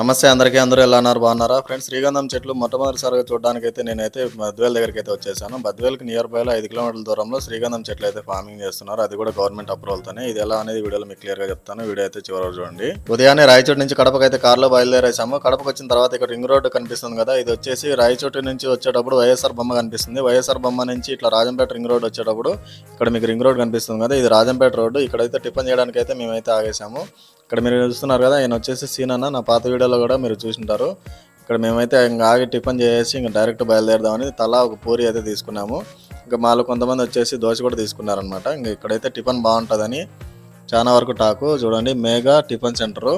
నమస్తే అందరికీ అందరూ ఎలా ఉన్నారు? బాగున్నారా? ఫ్రెండ్స్ శ్రీగంధం చెట్లు మొట్టమొదటిసారిగా చూడడానికి అయితే నేనైతే బద్వేల్ దగ్గరికి అయితే వచ్చేసాను. బద్వేల్కి నియర్ బైలో ఐదు కిలోమీటర్ల దూరంలో శ్రీగంధం చెట్లు అయితే ఫార్మింగ్ చేస్తున్నారు. అది కూడా గవర్నమెంట్ అప్రూవల్తోనే ఇది ఎలా అనేది వీడియోలో మీకు క్లియర్గా చెప్తాను. వీడియో అయితే చివరి చూడండి. ఉదయాన్నే రాయచోటు నుంచి కడపకి అయితే కార్లో బయలుదేరేసాము కడపకు వచ్చిన తర్వాత ఇక్కడ రింగ్ రోడ్ కనిపిస్తుంది కదా ఇది వచ్చేసి రాయచోటు నుంచి వచ్చేటప్పుడు వైఎస్ఆర్ బొమ్మ కనిపిస్తుంది. వైఎస్ఆర్ బొమ్మ నుంచి ఇట్లా రాజంపేట రింగ్ రోడ్ వచ్చేటప్పుడు ఇక్కడ మీకు రింగ్ రోడ్ కనిపిస్తుంది కదా ఇది రాజంపేట రోడ్డు. ఇక్కడైతే టిఫిన్ చేయడానికి అయితే మేమైతే ఆగేసాము ఇక్కడ మీరు చూస్తున్నారు కదా ఆయన వచ్చేసి సీన్ అన్న నా పాత వీడియోలో కూడా మీరు చూసింటారు. ఇక్కడ మేమైతే ఇంకా ఆగి టిఫిన్ చేసి ఇంకా డైరెక్ట్ బయలుదేరదామని తలా ఒక పూరి అయితే తీసుకున్నాము. ఇంకా మాలో కొంతమంది వచ్చేసి దోశ కూడా తీసుకున్నారనమాట ఇంకా ఇక్కడైతే టిఫిన్ బాగుంటుందని చాలా వరకు టాకు. చూడండి మేఘా టిఫిన్ సెంటరు.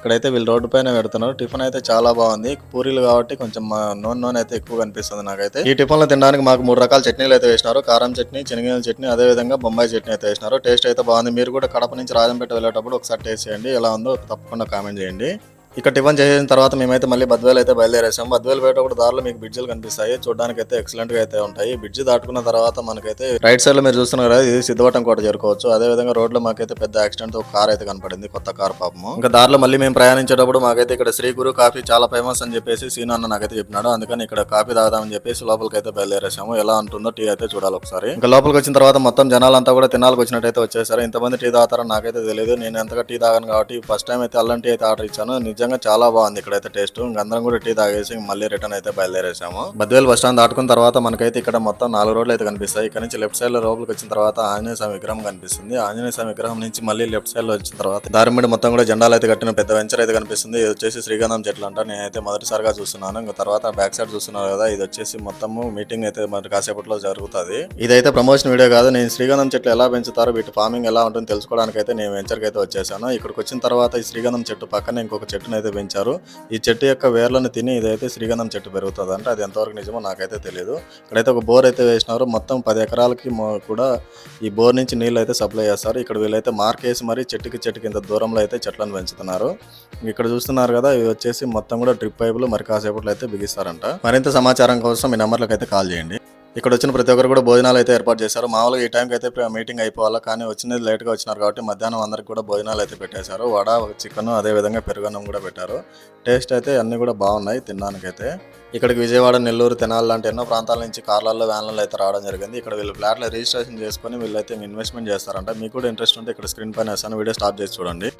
ఇక్కడైతే వీళ్ళు రోడ్డు పైన పెడుతున్నారు. టిఫిన్ అయితే చాలా బాగుంది. పూరీలు కాబట్టి కొంచెం మా నూనె నూనె అయితే ఎక్కువ కనిపిస్తుంది నాకైతే. ఈ టిఫిన్లో తినడానికి మాకు మూడు రకాల చట్నీలు అయితే వేసినారు. కారం చట్నీ శనగల చట్నీ అదే విధంగా బొంబాయి చట్నీ అయితే వేసినారు. టేస్ట్ అయితే బాగుంది. మీరు కూడా కడప నుంచి రాజంపేట వెళ్ళేటప్పుడు ఒకసారి టేస్ట్ చేయండి. ఎలా ఉందో తప్పకుండా కామెంట్ చేయండి. ఇక్కడ టిఫిన్ చేసిన తర్వాత మేమైతే మళ్ళీ బద్వేలు అయితే బయలుదేరేసాం. బద్వేల్ పోయేటప్పుడు దారిలో మీకు బ్రిడ్జిలు కనిపిస్తాయి. చూడడానికి అయితే ఎక్సలెంట్గా అయితే ఉంటాయి. బ్రిడ్జ్ దాటుకున్న తర్వాత మనకైతే రైట్ సైడ్లో మీరు చూస్తున్నారు కదా ఇది సిద్ధవటం కోట చేరుకోవచ్చు. అదే విధంగా రోడ్లో మాకైతే పెద్ద యాక్సిడెంట్ ఒక కార్ అయితే కనపడింది. కొత్త కార్ పాపము. ఇంకా దారిలో మళ్ళీ మేము ప్రయాణించేటప్పుడు మాకైతే ఇక్కడ శ్రీ గురు కాఫీ చాలా ఫేమస్ అని చెప్పేసి సీన్ అన్న నాకైతే చెప్పినాడు. అందుకని ఇక్కడ కాఫీ తాగుదామని చెప్పేసి లోపలికి అయితే బయలుదేరేసాము. ఎలా ఉంటుందో టీ అయితే చూడాలి ఒకసారి. ఇంకా లోపలికి వచ్చిన తర్వాత మొత్తం జనాలంతా కూడా తినాలకు వచ్చినట్టయితే వచ్చేసారు. ఇంతమంది టీ తాగుతారని నాకైతే తెలియదు. నేను ఎంతగా టీ తాగాను కాబట్టి ఫస్ట్ టైం అయితే అల్లం టీ అయితే ఆర్డర్ ఇచ్చాను. నిజంగా చాలా బాగుంది ఇక్కడైతే టేస్ట్. ఇంక అందరం కూడా టీ తాగేసి మళ్ళీ రిటర్న్ అయితే బయలుదేరేసాము. బద్వేల్ బస్ స్టాండ్ దాటుకున్న తర్వాత మనకైతే ఇక్కడ మొత్తం నాలుగు రోడ్లు అయితే కనిపిస్తాయి. ఇక్కడ నుంచి లెఫ్ట్ సైడ్లో లోపలికి వచ్చిన తర్వాత ఆంజనేయ స్వామి విగ్రహం కనిపిస్తుంది. ఆంజనేయ స్వామి విగ్రహం నుంచి మళ్ళీ లెఫ్ట్ సైడ్లో వచ్చిన తర్వాత దారిమిడి మొత్తం కూడా జెండాలు అయితే కట్టిన పెద్ద వెంచర్ అయితే కనిపిస్తుంది. ఇది వచ్చేసి శ్రీగంధం చెట్లు అంట. నేనైతే మొదటిసారిగా చూస్తున్నాను. ఇంకా తర్వాత బ్యాక్ సైడ్ చూస్తున్నారు కదా ఇది వచ్చేసి మొత్తము మీటింగ్ అయితే మరి కాసేపట్లో జరుగుతుంది. ఇదైతే ప్రమోషన్ వీడియో కాదు. నేను శ్రీగంధం చెట్లు ఎలా పెంచుతారో వీటి ఫార్మింగ్ ఎలా ఉంటుందో తెలుసుకోవడానికి అయితే నేను వెంచర్కి అయితే వచ్చేసాను. ఇక్కడికి వచ్చిన తర్వాత ఈ శ్రీగంధం చెట్టు పక్కన ఇంకొక చెట్టు చెట్టును అయితే పెంచారు. ఈ చెట్టు యొక్క వేర్లను తిని ఇదైతే శ్రీగంధం చెట్టు పెరుగుతుంది అంటే. అది ఎంతవరకు నిజమో నాకైతే తెలియదు ఇక్కడైతే ఒక బోర్ అయితే వేసినారు. మొత్తం పది ఎకరాలకి కూడా ఈ బోర్ నుంచి నీళ్ళు అయితే సప్లై చేస్తారు. ఇక్కడ వీళ్ళైతే మార్క్ వేసి మరి చెట్టుకి చెట్టుకి ఇంత దూరంలో అయితే చెట్లను పెంచుతున్నారు. ఇక్కడ చూస్తున్నారు కదా ఇవి వచ్చేసి మొత్తం కూడా డ్రిప్ పైపులు మరి కాసేపట్లో అయితే బిగిస్తారంట. మరింత సమాచారం కోసం ఈ నెంబర్లకు అయితే కాల్ చేయండి. ఇక్కడ వచ్చిన ప్రతి ఒక్కరు కూడా భోజనాలు అయితే ఏర్పాటు చేశారు. మామూలుగా ఈ టైంకి అయితే మీటింగ్ అయిపోవాలా? కానీ వచ్చినది లేట్గా వచ్చినారు కాబట్టి మధ్యాహ్నం అందరికి కూడా భోజనాలు అయితే పెట్టేశారు. వడ చికెన్ అదే విధంగా పెరుగన్నం కూడా పెట్టారు. టేస్ట్ అయితే అన్నీ కూడా బాగున్నాయి తినడానికైతే. ఇక్కడికి విజయవాడ నెల్లూరు తెనాలి లాంటి ఎన్నో ప్రాంతాల నుంచి కార్లలో వ్యాన్లలో అయితే రావడం జరిగింది. ఇక్కడ వీళ్ళు ఫ్లాట్లో రిజిస్ట్రేషన్ చేసుకొని వీళ్ళైతే ఇన్వెస్ట్మెంట్ చేస్తారంట. మీకు కూడా ఇంట్రెస్ట్ ఉంటే ఇక్కడ స్క్రీన్ పైన వేస్తాను. వీడియో స్టాప్ చేసి చూడండి.